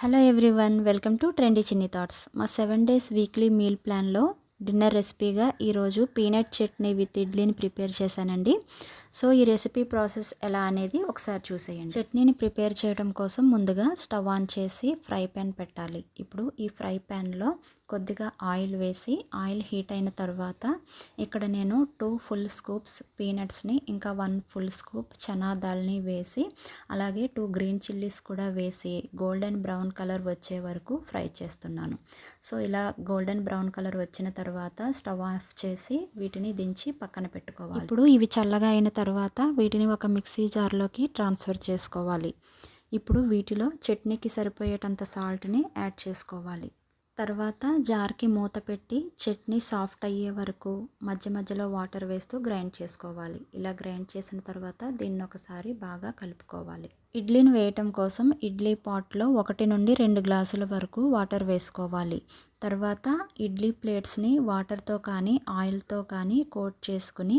Hello everyone welcome to trendy Chinni thoughts మా seven days weekly meal ప్లాన్లో dinner రెసిపీగా ఈరోజు పీనట్ చట్నీ విత్ ఇడ్లీని ప్రిపేర్ చేశానండి. సో ఈ రెసిపీ ప్రాసెస్ ఎలా అనేది ఒకసారి చూసేయండి. చట్నీని ప్రిపేర్ చేయడం కోసం ముందుగా స్టవ్ ఆన్ చేసి ఫ్రై ప్యాన్ పెట్టాలి. ఇప్పుడు ఈ ఫ్రై ప్యాన్లో కొద్దిగా ఆయిల్ వేసి ఆయిల్ హీట్ అయిన తర్వాత ఇక్కడ నేను టూ ఫుల్ స్కూప్స్ పీనట్స్ని ఇంకా వన్ ఫుల్ స్కూప్ చనా దాల్ని వేసి అలాగే టూ గ్రీన్ చిల్లీస్ కూడా వేసి గోల్డెన్ బ్రౌన్ కలర్ వచ్చే వరకు ఫ్రై చేస్తున్నాను. సో ఇలా గోల్డెన్ బ్రౌన్ కలర్ వచ్చిన తర్వాత తర్వాత స్టవ్ ఆఫ్ చేసి వీటిని దించి పక్కన పెట్టుకోవాలి. ఇప్పుడు ఇవి చల్లగా అయిన తర్వాత వీటిని ఒక మిక్సీ జార్లోకి ట్రాన్స్ఫర్ చేసుకోవాలి. ఇప్పుడు వీటిలో చట్నీకి సరిపోయేటంత సాల్ట్ని యాడ్ చేసుకోవాలి. తర్వాత జార్కి మూత పెట్టి చట్నీ సాఫ్ట్ అయ్యే వరకు మధ్య మధ్యలో వాటర్ వేస్తూ గ్రైండ్ చేసుకోవాలి. ఇలా గ్రైండ్ చేసిన తర్వాత దీన్ని ఒకసారి బాగా కలుపుకోవాలి. ఇడ్లీని వేయటం కోసం ఇడ్లీ పాట్లో ఒకటి నుండి రెండు గ్లాసుల వరకు వాటర్ వేసుకోవాలి. తర్వాత ఇడ్లీ ప్లేట్స్ని వాటర్తో కానీ ఆయిల్తో కానీ కోట్ చేసుకుని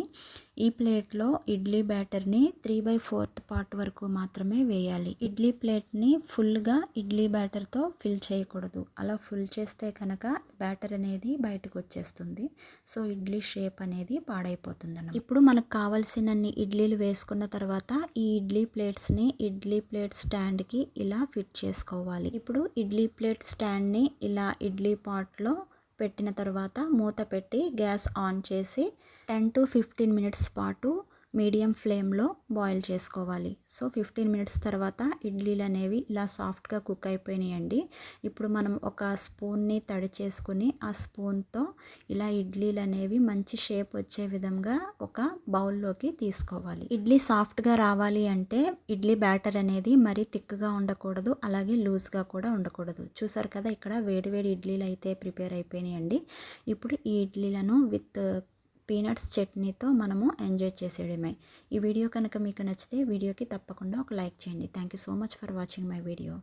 ఈ ప్లేట్లో ఇడ్లీ బ్యాటర్ని త్రీ బై ఫోర్త్ పార్ట్ వరకు మాత్రమే వేయాలి. ఇడ్లీ ప్లేట్ని ఫుల్గా ఇడ్లీ బ్యాటర్తో ఫిల్ చేయకూడదు. అలా ఫుల్ చేస్తే కనుక బ్యాటర్ అనేది బయటకు వచ్చేస్తుంది. సో ఇడ్లీ షేప్ అనేది పాడైపోతుంది ఇప్పుడు మనకు కావాల్సినన్ని ఇడ్లీలు వేసుకున్న తర్వాత ఈ ఇడ్లీ ప్లేట్స్ని ఇడ్లీ ప్లేట్ స్టాండ్కి ఇలా ఫిట్ చేసుకోవాలి. ఇప్పుడు ఇడ్లీ ప్లేట్ స్టాండ్ని ఇలా ఇడ్లీ పాట్లో పెట్టిన తర్వాత మూత పెట్టి గ్యాస్ ఆన్ చేసి టెన్ టు ఫిఫ్టీన్ మినిట్స్ పాటు మీడియం ఫ్లేమ్లో బాయిల్ చేసుకోవాలి. సో ఫిఫ్టీన్ మినిట్స్ తర్వాత ఇడ్లీలు అనేవి ఇలా సాఫ్ట్గా కుక్ అయిపోయినాయండి. ఇప్పుడు మనం ఒక స్పూన్ని తడి చేసుకుని ఆ స్పూన్తో ఇలా ఇడ్లీలు అనేవి మంచి షేప్ వచ్చే విధంగా ఒక బౌల్లోకి తీసుకోవాలి. ఇడ్లీ సాఫ్ట్గా రావాలి అంటే ఇడ్లీ బ్యాటర్ అనేది మరీ థిక్గా ఉండకూడదు అలాగే లూజ్గా కూడా ఉండకూడదు. చూసారు కదా ఇక్కడ వేడివేడి ఇడ్లీలు అయితే ప్రిపేర్ అయిపోయినాయండి. ఇప్పుడు ఈ ఇడ్లీలను విత్ పీనట్స్ చట్నీతో మనము ఎంజాయ్ చేసేయడమే. ఈ వీడియో కనుక మీకు నచ్చితే వీడియోకి తప్పకుండా ఒక లైక్ చేయండి. Thank you so much for watching my video